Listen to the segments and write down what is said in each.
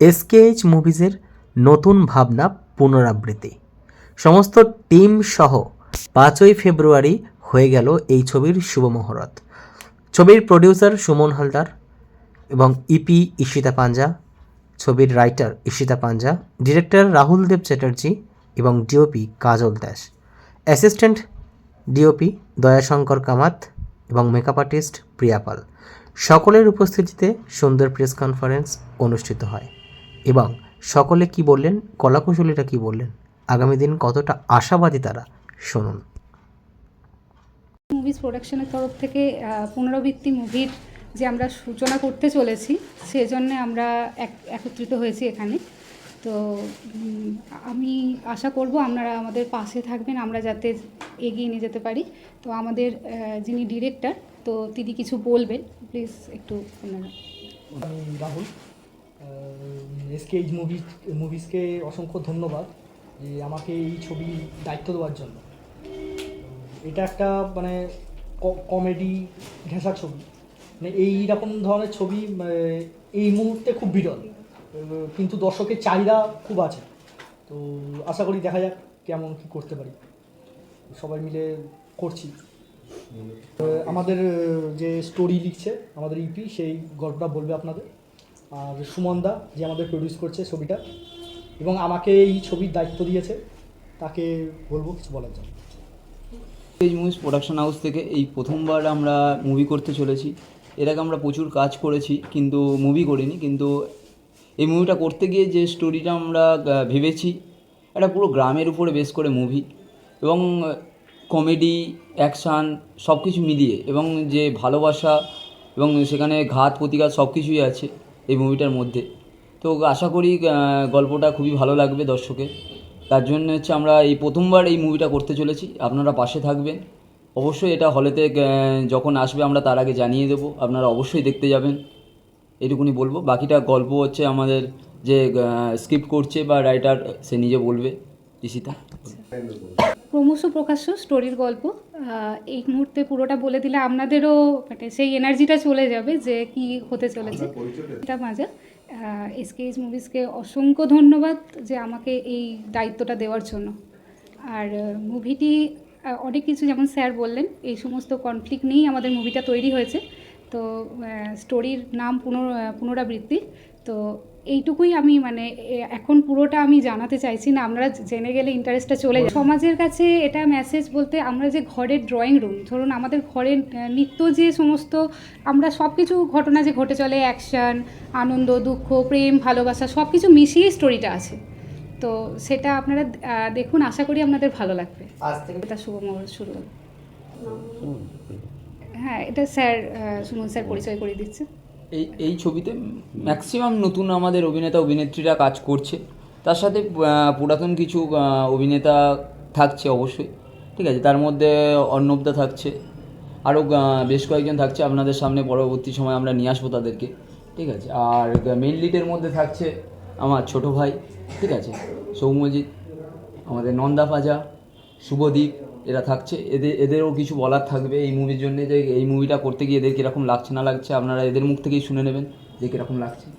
এসকেএইচ মুভিজের নতুন ভাবনা পুনরাবৃত্তি। সমস্ত টিম সহ পাঁচই ফেব্রুয়ারি হয়ে গেল এই ছবির শুভমুহূর্ত ছবির প্রডিউসার সুমন হালদার এবং ইপি ঈশিতা পাঞ্জা, ছবির রাইটার ঈশিতা পাঞ্জা, ডিরেক্টর রাহুল দেব চ্যাটার্জি এবং DOP Kajal Das. Assistant DOP Dayashankar Kamat এবং মেকআপ আর্টিস্ট প্রিয়া পাল। সকলের উপস্থিতিতে সুন্দর প্রেস কনফারেন্স অনুষ্ঠিত হয়। এবং সকলে কি বললেন? কলাকুশলীরা কি বললেন? আগামী দিন কতটা আশাবাদী তারা? শুনুন। মুভিজ প্রোডাকশনের তরফ থেকে পুনরাবৃত্তি মুভির যে আমরা সূচনা করতে চলেছি সেজন্য আমরা এক- একত্রিত হয়েছি এখানে। তো আমি আশা করব আপনারা আমাদের পাশে থাকবেন আমরা যাতে এগিয়ে নিয়ে যেতে পারি। তো আমাদের যিনি ডিরেক্টর তো তিনি কিছু বলবেন প্লিজ একটু আপনারা আমি রাহুল এসকেএইচ মুভি মুভিসকে অসংখ্য ধন্যবাদ যে আমাকে এই ছবি দায়িত্ব দেওয়ার জন্য। এটা একটা মানে কমেডি ঘেঁষা ছবি। মানে এই রকম ধরনের ছবি এই মুহূর্তে খুব বিরল। কিন্তু দর্শকের চাহিদা খুব আছে। তো আশা করি দেখা যাক কেমন কি করতে পারি। সবাই মিলে করছি। আমাদের যে স্টোরি লিখছে, আমাদের ইপি সেই গল্পটা বলবে আপনাদের। আর সুমনদা যে আমাদের প্রডিউস করছে ছবিটা, এবং আমাকে এই ছবির দায়িত্ব দিয়েছে। তাকে বলব কিছু বলার জন্য। এই মুভিস প্রোডাকশন হাউস থেকে এই প্রথমবার আমরা মুভি করতে চলেছি। এর আগে আমরা প্রচুর কাজ করেছি, কিন্তু মুভি করিনি, কিন্তু এই মুভিটা করতে গিয়ে যে স্টোরিটা আমরা ভেবেছি, এটা পুরো গ্রামের উপরে বেস করে মুভি এবং কমেডি অ্যাকশান সব কিছু মিলিয়ে, এবং যে ভালোবাসা, এবং সেখানে ঘাত প্রতিঘাত সব কিছুই আছে। এই মুভিটার মধ্যে। তো আশা করি গল্পটা খুবই ভালো লাগবে দর্শকের তার জন্য হচ্ছে আমরা এই প্রথমবার এই মুভিটা করতে চলেছি। আপনারা পাশে থাকবেন। অবশ্যই এটা হলেতে যখন আসবে আমরা তার আগে জানিয়ে দেবো। আপনারা অবশ্যই দেখতে যাবেন। এটুকুনি বলব। বাকিটা গল্প হচ্ছে আমাদের যে স্ক্রিপ্ট করছে বা রাইটার সে নিজে বলবে। ঈশিতা ক্রমশ প্রকাশ্য স্টোরির গল্প। এই মুহূর্তে পুরোটা বলে দিলে আপনাদেরও মানে সেই এনার্জিটা চলে যাবে যে কি হতে চলেছে। এটা মাজা এসকেএস মুভিসকে অসংখ্য ধন্যবাদ যে আমাকে এই দায়িত্বটা দেওয়ার জন্য। আর মুভিটি অনেক কিছু যেমন স্যার বললেন এই সমস্ত কনফ্লিক্ট নিয়েই আমাদের মুভিটা তৈরি হয়েছে। তো স্টোরির নাম পুনর পুনরাবৃত্তি। তো এইটুকুই আমি মানে এখন পুরোটা আমি জানাতে চাইছি না আপনারা জেনে গেলে ইন্টারেস্টটা চলে যায় সমাজের কাছে এটা মেসেজ বলতে আমরা যে ঘরের ড্রয়িং রুম ধরুন আমাদের ঘরের নিত্য যে সমস্ত আমরা সব কিছু ঘটনা যে ঘটে চলে অ্যাকশন আনন্দ দুঃখ প্রেম ভালোবাসা সব কিছু মিশিয়েই স্টোরিটা আছে। তো সেটা আপনারা দেখুন আশা করি আপনাদের ভালো লাগবে। এটা শুভ মুহূর্ত শুরু হলো। হ্যাঁ এটা স্যার সুমন স্যার পরিচয় করে দিচ্ছে। এই এই ছবিতে ম্যাক্সিমাম নতুন আমাদের অভিনেতা, অভিনেত্রীরা কাজ করছে। তার সাথে পুরাতন কিছু অভিনেতা থাকছে অবশ্যই, ঠিক আছে? তার মধ্যে অর্ণবদা থাকছে আরও বেশ কয়েকজন থাকছে। আপনাদের সামনে পরবর্তী সময় আমরা নিয়ে আসব তাদেরকে, ঠিক আছে? আর মেন লিডের মধ্যে থাকছে আমার ছোট ভাই, ঠিক আছে? সৌম্যজিৎ, আমাদের নন্দা পাজা শুভদীপ এরা থাকছে। এদের এদেরও কিছু বলার থাকবে এই মুভির জন্য যে এই মুভিটা করতে গিয়ে এদের কীরকম লাগছে না লাগছে আপনারা এদের মুখ থেকেই শুনে নেবেন যে কীরকম লাগছে।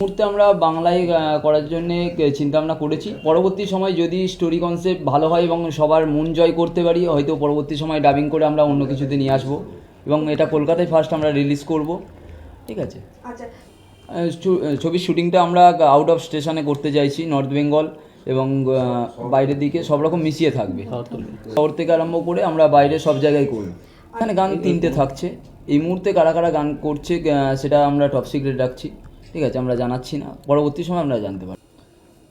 মুহূর্তে আমরা বাংলায় করার জন্যে চিন্তা ভাবনা করেছি। পরবর্তী সময় যদি স্টোরি কনসেপ্ট ভালো হয় এবং সবার মন জয় করতে পারি হয়তো পরবর্তী সময় ডাবিং করে আমরা অন্য কিছুতে নিয়ে আসব এবং এটা কলকাতায় ফার্স্ট আমরা রিলিজ করব। ঠিক আছে? আহ, ছু- আহ, ছবির শুটিংটা আমরা আউট অফ স্টেশনে করতে চাইছি নর্থ বেঙ্গল এবং বাইরের দিকে সব রকম মিশিয়ে থাকবে। শহর থেকে আরম্ভ করে আমরা বাইরে সব জায়গায় করব। এখানে গান তিনটে থাকছে। এই মুহূর্তে কারা কারা গান করছে সেটা আমরা টপ সিক্রেট রাখছি। ঠিক আছে আমরা জানাচ্ছি না। পরবর্তী সময় আমরা জানতে পারি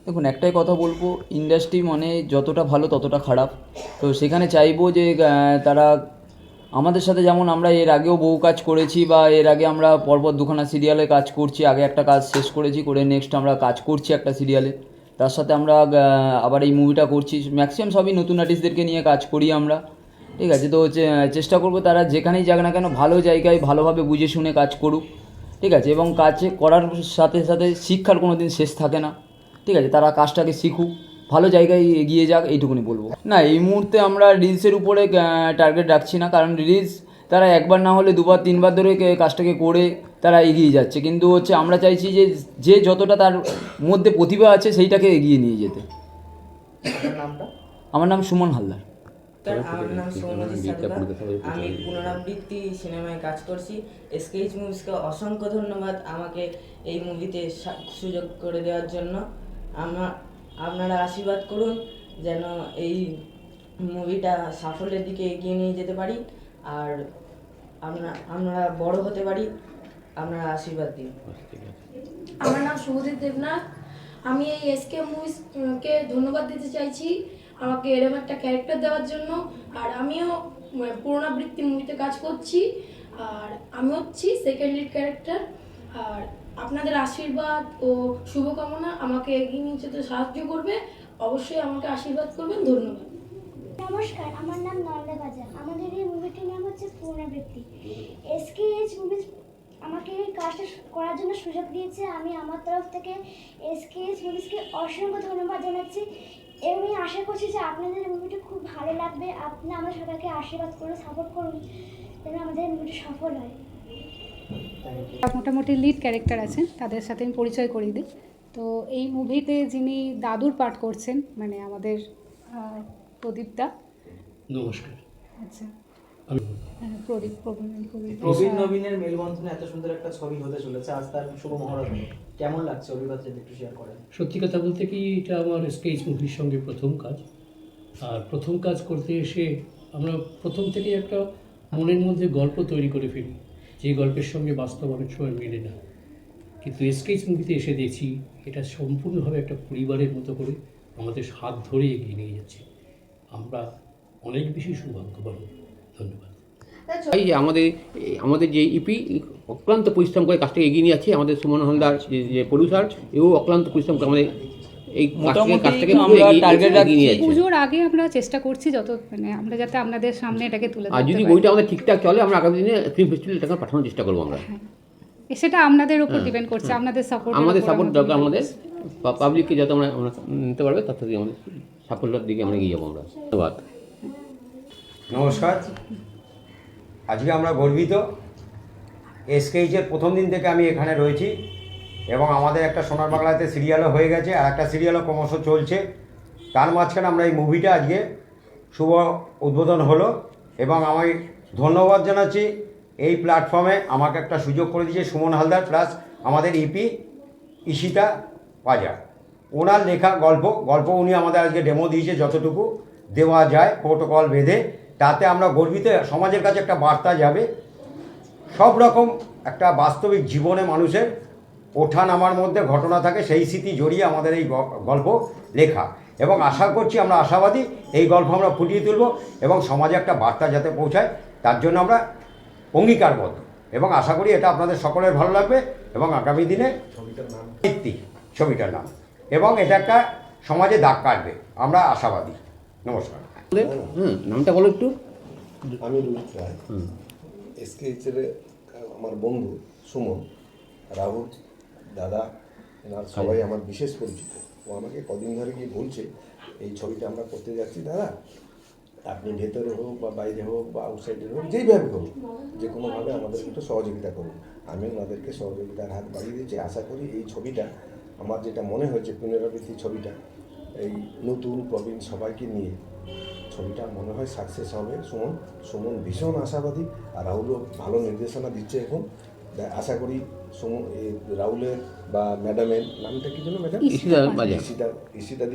দেখুন একটাই কথা বলব ইন্ডাস্ট্রি মানে যতটা ভালো ততটা খারাপ। তো সেখানে চাইব যে তারা আমাদের সাথে যেমন আমরা এর আগেও বহু কাজ করেছি বা এর আগে আমরা পরপর দুখানা সিরিয়ালে কাজ করছি আগে একটা কাজ শেষ করেছি করে নেক্সট আমরা কাজ করছি একটা সিরিয়ালে তার সাথে আমরা আবার এই মুভিটা করছি। ম্যাক্সিমাম সবই নতুন আর্টিস্টদেরকে নিয়ে কাজ করি আমরা। ঠিক আছে? তো চেষ্টা করব তারা যেখানেই যাক না কেন ভালো জায়গায় ভালোভাবে বুঝে শুনে কাজ করুক। ঠিক আছে? এবং কাজ করার সাথে সাথে শিক্ষার কোনো দিন শেষ থাকে না। ঠিক আছে? তারা কাজটাকে শিখুক। ভালো জায়গায় এগিয়ে যাক, এইটুকুনি বলব। না, এই মুহূর্তে আমরা রিলসের উপরে টার্গেট রাখছি না। কারণ রিলস তারা একবার না হলে দুবার, তিনবার ধরে কাজটাকে করে তারা এগিয়ে যাচ্ছে। কিন্তু হচ্ছে আমরা চাইছি যে যে যতটা তার মধ্যে প্রতিভা আছে সেইটাকে এগিয়ে নিয়ে যেতে। আমার নাম সুমন হালদার। আমার নাম আমি পুনরাবৃত্তি সিনেমায় কাজ করছি। স্কেচ মুভিসকে অসংখ্য ধন্যবাদ আমাকে এই মুভিতে সুযোগ করে দেওয়ার জন্য। আমরা আপনারা আশীর্বাদ করুন যেন এই মুভিটা সাফল্যের দিকে এগিয়ে নিয়ে যেতে পারি। আর আমরা আমরা বড় হতে পারি। আপনারা আশীর্বাদ দিন আমার নাম শুভজিৎ দেবনাথ। আমি এই এসকে মুভিস কে ধন্যবাদ দিতে চাইছি আমাকে এরকম একটা ক্যারেক্টার দেওয়ার জন্য। আর আমিও পুনরাবৃত্তি মুভিতে কাজ করছি। আর আমি হচ্ছি সেকেন্ড লিড ক্যারেক্টার আর আপনাদের আশীর্বাদ ও শুভকামনা আমাকে এগিয়ে নিয়ে যেতে সাহায্য করবে। অবশ্যই আমাকে আশীর্বাদ করবেন। ধন্যবাদ। নমস্কার আমার নাম নন্দা বাজার আমাদের এই মুভিটির নাম হচ্ছে পুনরাবৃত্তি এসকেএইচ মুভিজ আমাকে এই কাজটা করার জন্য সুযোগ দিয়েছে। আমি আমার তরফ থেকে এসকেএইচ মুভিজকে অসংখ্য ধন্যবাদ জানাচ্ছি। এবং আমি আশা করছি যে আপনাদের এই মুভিটি খুব ভালো লাগবে। আপনি আমাদের সবাইকে আশীর্বাদ করুন সাপোর্ট করুন যেন আমাদের এই মুভিটি সফল হয়। মোটামুটি লিড ক্যারেক্টার আছেন তাদের সাথে আমি পরিচয় করিয়ে দিই। তো এই মুভিতে যিনি দাদুর পাঠ করছেন মানে আমাদের প্রদীপদা। নমস্কার। আচ্ছা। প্রবীণ নবীনের মেলবন্ধনে এত সুন্দর একটা ছবি হতে চলেছে আজ তার শুভ মহরত কেমন লাগছে একটু শেয়ার করেন? সত্যি কথা বলতে কি এটা আমার স্কেচ মুভির সঙ্গে প্রথম কাজ। আর প্রথম কাজ করতে এসে আমরা প্রথম থেকে একটা মনের মধ্যে গল্প তৈরি করে ফেলি যে গল্পের সঙ্গে বাস্তব অনেক সময় মেলে না। কিন্তু স্কেচ মুভিতে এসে দেখছি এটা সম্পূর্ণভাবে একটা পরিবারের মতো করে আমাদের হাত ধরে এগিয়ে নিয়ে যাচ্ছে। আমরা অনেক বেশি সৌভাগ্যবান। ধন্যবাদ। এই যে আমাদের আমাদের যে ইপি অক্লান্ত পরিশ্রম করে কাজটাকে এগিয়ে নিয়ে যাচ্ছে আমাদের সুমন হালদার যে প্রডিউসার এও অক্লান্ত পরিশ্রম করে আমাদের এই কাজটাকে পুজোর আগে আমরা চেষ্টা করছি যত মানে আমরা যাতে আপনাদের সামনে এটাকে তুলে আর যদি বইটা আমাদের ঠিকঠাক চলে আমরা আগামী দিনে ফিল্ম ফেস্টিভ্যাল এটাকে পাঠানোর চেষ্টা করব আমরা। সেটা আপনাদের উপর ডিপেন্ড করছে আপনাদের সাপোর্ট আমাদের সাপোর্ট দরকার আমাদের। পাবলিককে যত আমরা নিতে পারবে তত থেকে আমাদের সাফল্যের দিকে আমরা এগিয়ে যাব আমরা। ধন্যবাদ। নমস্কার। আজকে আমরা গর্বিত এসকেইচের প্রথম দিন থেকে আমি এখানে রয়েছি এবং আমাদের একটা সোনার বাংলাতে সিরিয়ালও হয়ে গেছে আর একটা সিরিয়ালও ক্রমশ চলছে। তার মাঝখানে আমরা এই মুভিটা আজকে শুভ উদ্বোধন হলো এবং আমি ধন্যবাদ জানাচ্ছি এই প্ল্যাটফর্মে আমাকে একটা সুযোগ করে দিয়েছে সুমন হালদার প্লাস আমাদের ইপি ঈশিতা বাজার ওনার লেখা গল্প গল্প উনি আমাদের আজকে ডেমো দিয়েছে যতটুকু দেওয়া যায় প্রোটোকল বেঁধে। তাতে আমরা গর্বিত সমাজের কাছে একটা বার্তা যাবে। সব রকম একটা বাস্তবিক জীবনে মানুষের ওঠা নামার মধ্যে ঘটনা থাকে সেই স্মৃতি জড়িয়ে আমাদের এই গল্প লেখা। এবং আশা করছি আমরা আশাবাদী এই গল্প আমরা ফুটিয়ে তুলব এবং সমাজে একটা বার্তা যাতে পৌঁছায় তার জন্য আমরা অঙ্গীকারবদ্ধ। এবং আশা করি এটা আপনাদের সকলের ভালো লাগবে এবং আগামী দিনে ভিত্তি ছবিটার নাম। এবং এটা একটা সমাজে দাগ কাটবে। আমরা আশাবাদী। নমস্কার। হুম নামটা বলো একটু। আমি রুহিত রায়। এসকেএইচের আমার বন্ধু সুমন রাহুল দাদা এনার সবাই আমার বিশেষ পরিচিত। ও আমাকে কদিন ধরে গিয়ে বলছে এই ছবিটা আমরা করতে যাচ্ছি দাদা। আপনি ভেতরে হোক বা বাইরে হোক বা আউটসাইডে হোক যেইভাবে হোক যে কোনোভাবে আমাদের একটু সহযোগিতা করুন। আমি ওনাদেরকে সহযোগিতার হাত বাড়িয়ে দিয়েছি। আশা করি এই ছবিটা আমার যেটা মনে হয়েছে পুনরাবৃত্তি ছবিটা এই নতুন প্রবীণ সবাইকে নিয়ে ছবিটা মনে হয় সাকসেস হবে। সুমন সুমন ভীষণ আশাবাদী আর রাহুলও ভালো নির্দেশনা দিচ্ছে এখন। আশা করি সুমন এই রাহুলের বা ম্যাডামের নামটা কি জন্য ম্যাডাম? বাজার ঈশিতা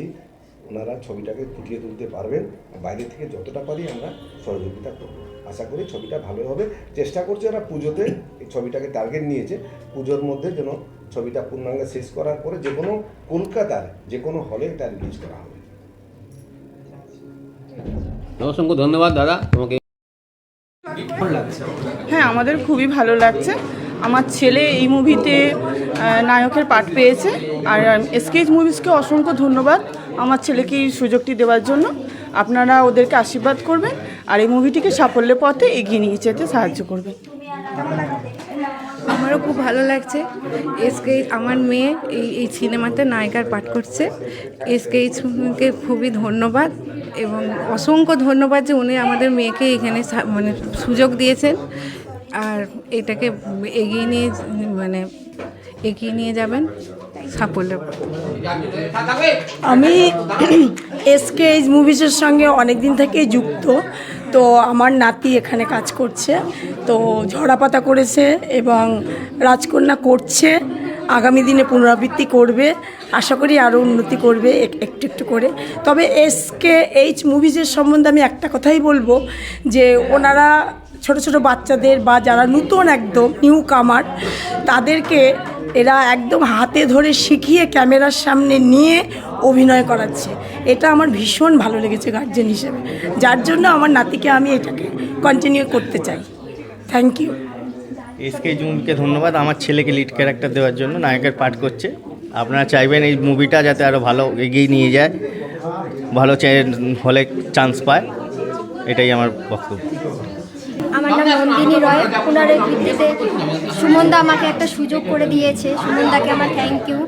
ওনারা ছবিটাকে ফুটিয়ে তুলতে পারবেন। বাইরে থেকে যতটা পারি আমরা সহযোগিতা করব। আশা করি ছবিটা ভালো হবে। চেষ্টা করছে ওরা পুজোতে এই ছবিটাকে টার্গেট নিয়েছে। পুজোর মধ্যে যেন ছবিটা পূর্ণাঙ্গ শেষ করার পরে যে কোনো কলকাতার যে কোনো হলে এটা রিলিজ করা হবে। অসংখ্য ধন্যবাদ দাদা তোমাকে হ্যাঁ আমাদের খুবই ভালো লাগছে। আমার ছেলে এই মুভিতে নায়কের পাঠ পেয়েছে। আর এসকেজ মুভিজকে অসংখ্য ধন্যবাদ আমার ছেলেকে এই সুযোগটি দেওয়ার জন্য। আপনারা ওদেরকে আশীর্বাদ করবেন আর এই মুভিটিকে সাফল্যের পথে এগিয়ে নিয়ে যেতে সাহায্য করবেন। আমারও খুব ভালো লাগছে। এসকে আমার মেয়ে এই এই সিনেমাতে নায়িকার পাঠ করছে। এসকে খুবই ধন্যবাদ। এবং অসংখ্য ধন্যবাদ যে উনি আমাদের মেয়েকে এখানে মানে সুযোগ দিয়েছেন। আর এটাকে এগিয়ে নিয়ে মানে এগিয়ে নিয়ে যাবেন সাফল্য। আমি এসকে এইচ মুভিসের সঙ্গে অনেক দিন থেকেই যুক্ত। তো আমার নাতি এখানে কাজ করছে। তো ঝরাপাতা করেছে এবং রাজকন্যা করছে। আগামী দিনে পুনরাবৃত্তি করবে। আশা করি আরও উন্নতি করবে এক- একটু একটু করে। তবে এসকে এইচ মুভিজের সম্বন্ধে আমি একটা কথাই বলব যে ওনারা ছোট ছোট বাচ্চাদের বা যারা নতুন একদম নিউ কামার তাদেরকে এরা একদম হাতে ধরে শিখিয়ে ক্যামেরার সামনে নিয়ে অভিনয় করাচ্ছে। এটা আমার ভীষণ ভালো লেগেছে গার্জেন হিসেবে। যার জন্য আমার নাতিকে আমি এটাকে কন্টিনিউ করতে চাই। থ্যাংক ইউ এসকে জুমকে ধন্যবাদ, আমার ছেলেকে লিড ক্যারেক্টার দেওয়ার জন্য, নায়কের পাঠ করছে। আপনারা চাইবেন এই মুভিটা যাতে আরও ভালো এগিয়ে নিয়ে যায়, ভালো হলে চান্স পায়, এটাই আমার বক্তব্য। আমার নাম নন্দিনী রয় ওনার ভিত্তিতে সুমনদা আমাকে একটা সুযোগ করে দিয়েছে। সুমনদাকে আমার থ্যাংক ইউ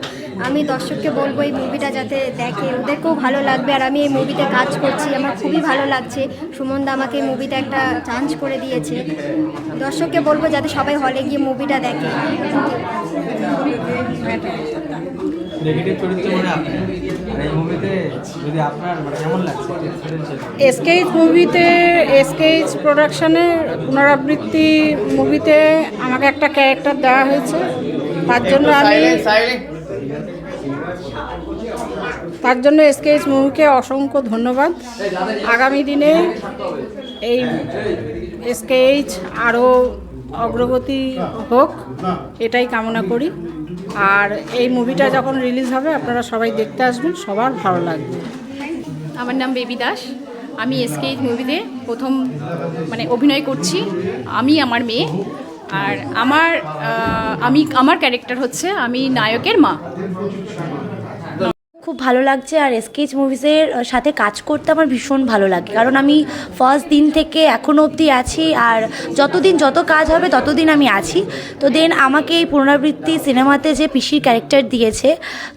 আমি দর্শককে বলব এই মুভিটা যাতে দেখে। ওদেরকেও ভালো লাগবে আর আমি এই মুভিতে কাজ করছি। আমার খুবই ভালো লাগছে। সুমনদা আমাকে এই মুভিতে একটা চান্স করে দিয়েছে। দর্শককে বলব যাতে সবাই হলে গিয়ে মুভিটা দেখে। নেগেটিভ চরিত্র আপনি? আর এই মুভিতে যদি আপনার কেমন লাগছে? এক্সপিরিয়েন্স এসকেইচ মুভিতে এসকেইচ প্রোডাকশনের পুনরাবৃত্তি মুভিতে আমাকে একটা ক্যারেক্টার দেওয়া হয়েছে। তার জন্য আমি তার জন্য এসকেএইচ মুভিকে অসংখ্য ধন্যবাদ। আগামী দিনে এই এসকেএইচ আরও অগ্রগতি হোক, এটাই কামনা করি। আর এই মুভিটা যখন রিলিজ হবে, আপনারা সবাই দেখতে আসবেন, সবার ভালো লাগবে। আমার নাম বেবি দাস। আমি এসকে মুভিতে প্রথম মানে অভিনয় করছি, আমি, আমার মেয়ে। আর আমার আমি, আমার ক্যারেক্টার হচ্ছে আমি নায়কের মা। খুব ভালো লাগছে আর এসকেচ মুভিসের সাথে কাজ করতে আমার ভীষণ ভালো লাগে। কারণ আমি ফার্স্ট দিন থেকে এখনও অবধি আছি আর যতদিন যত কাজ হবে ততদিন আমি আছি। তো দেন আমাকে এই পুনরাবৃত্তি সিনেমাতে যে পিসির ক্যারেক্টার দিয়েছে,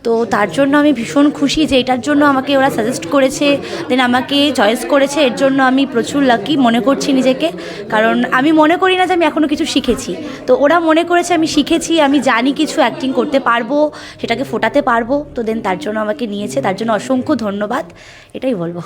তো তার জন্য আমি ভীষণ খুশি যে এটার জন্য আমাকে ওরা সাজেস্ট করেছে। দেন আমাকে চয়েস করেছে, এর জন্য আমি প্রচুর লাকি মনে করছি নিজেকে। কারণ আমি মনে করি না যে আমি এখনও কিছু শিখেছি। তো ওরা মনে করেছে আমি শিখেছি, আমি জানি কিছু অ্যাক্টিং করতে পারব, সেটাকে ফোটাতে পারব। তো দেন তার জন্য আমাকে নিয়েছে তার জন্য অসংখ্য ধন্যবাদ। এটাই বলব।